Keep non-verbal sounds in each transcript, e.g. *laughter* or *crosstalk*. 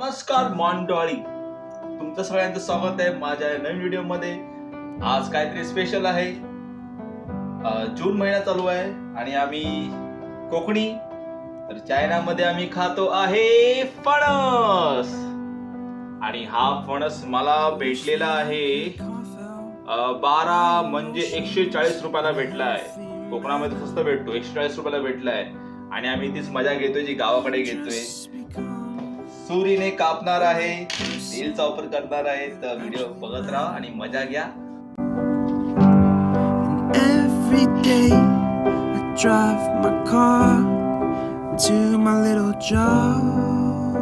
नमस्कार मांडोळी तुमचं सगळ्यांचं स्वागत आहे माझ्या नवीन व्हिडिओमध्ये आज काहीतरी स्पेशल आहे. जून महिना चालू आहे आणि आम्ही कोकणी. तर चायनामध्ये आम्ही खातो आहे फणस. आणि हा फणस मला भेटलेला आहे बारा म्हणजे एकशे चाळीस रुपयाला भेटला आहे. कोकणामध्ये स्वस्त भेटतो एकशे चाळीस रुपयाला भेटला आहे. आणि आम्ही तीच मजा घेतोय जी गावाकडे घेतोय. सुरीने कापणार आहे तेलचा ऑफर करणार आहे तर व्हिडिओ बघत राहा आणि मजा घ्या Every day I drive my car to my little job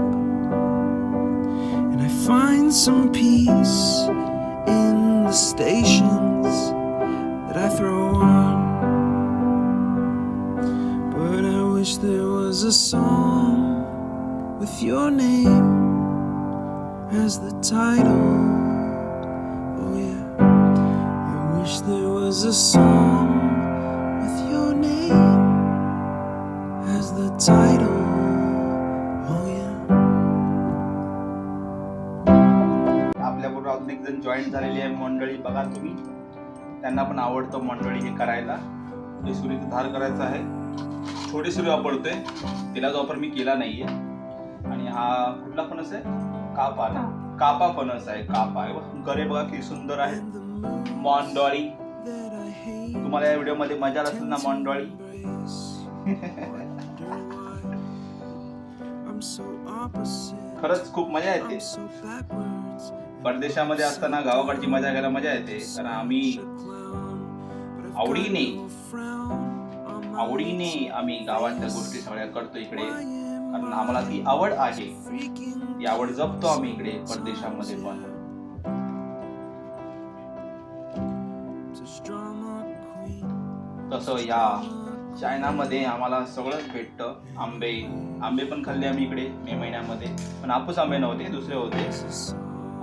and I find some peace in the stations that I throw on. But I wish there was a song with your name as the title. Oh, yeah. I wish there was a song with your name as the title. Oh yeah. आपल्याबरोबर अजून एक जण join झालेली आहे मंडळी बघा तुम्ही त्यांना पण आवडतं मंडळी हे करायला हे सुरीचा धार करायचा आहे छोटी सुरी वापरतोय तिला वापर मी केला नाहीये आणि हा कुठला फणस आहे कापा. ना कापा फणस आहे कापा आहे. गरे बघा किती सुंदर आहे hate तुम्हाला या व्हिडिओमध्ये मजा असेल ना opposite. खरंच खूप मजा येते. परदेशामध्ये असताना गावाकडची मजा घ्यायला मजा येते. कारण आम्ही आवडीने आवडीने आम्ही गावातल्या गोष्टी सगळ्या करतो इकडे. कारण आम्हाला ती आवड आहे. ती आवड जपतो आम्ही इकडे परदेशामध्ये पण. तसं या चायनामध्ये आम्हाला सगळंच भेटतं. आंबे आंबे पण खाल्ले आम्ही इकडे मे महिन्यामध्ये. पण आपूस आंबे नव्हते दुसरे होते.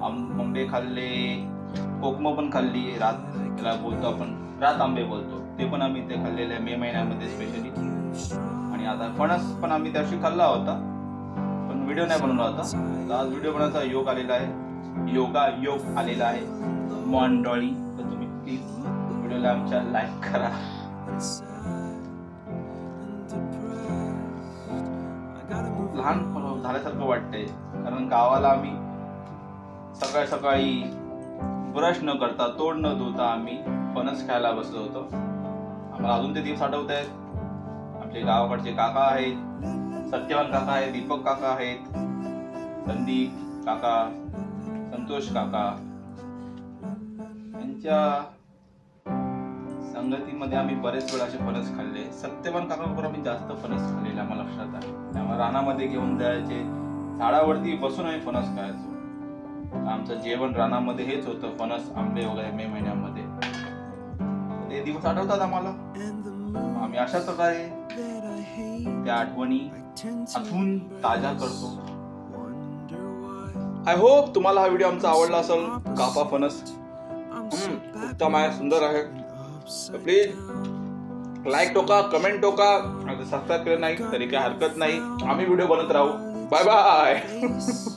आं- आंबे खाल्ले कोकम पण खाल्ली रात त्याला बोलतो आपण रात आंबे बोलतो. ते पण आम्ही ते खाल्लेले मे महिन्यामध्ये स्पेशली आणि आता फणस पण आम्ही त्या दिवशी खाल्ला होता. पण व्हिडिओ नाही बनवला होता. आज व्हिडिओ बनवायचा योग आलेला आहे. योगा योग आलेला आहे. मंडळी तर तुम्ही प्लीज व्हिडिओला आमच्या लाईक करा. लहान झाल्यासारखं वाटतंय. कारण गावाला आम्ही सकाळी सकाळी ब्रश न करता तोड न धुता आम्ही फणस खायला बसलो होतो. आम्हाला अजून ते दिवस आठवत आहेत. आमचे गावाकडचे काका आहेत सत्यवान काका आहेत दीपक काका आहेत संदीप काका संतोष काका यांच्या संगतीमध्ये आम्ही बरेच वेळा असे फणस खाल्ले. सत्यवान काकाबरोबर आम्ही जास्त फणस खाल्लेले आम्हाला लक्षात आहे. त्यामुळे रानामध्ये घेऊन जायचे झाडावरती बसून आम्ही फणस खायचो. आमचं जेवण रानामध्ये हेच होतं फणस आंबे वगैरे मे महिन्यामध्ये. ते दिवस आठवतात आम्हाला. आम्ही अशा प्रकारे त्या आठवणी आठवून ताज्या करतो. आय होप तुम्हाला हा व्हिडिओ आमचा आवडला असेल. कापा फणस. हम्म, उत्तम आहे सुंदर आहे. प्लीज लाईक टोका कमेंट टोका. सबस्क्राईब केलं नाही तरी काही हरकत नाही. आम्ही व्हिडिओ बनत राहू. Bye bye *laughs*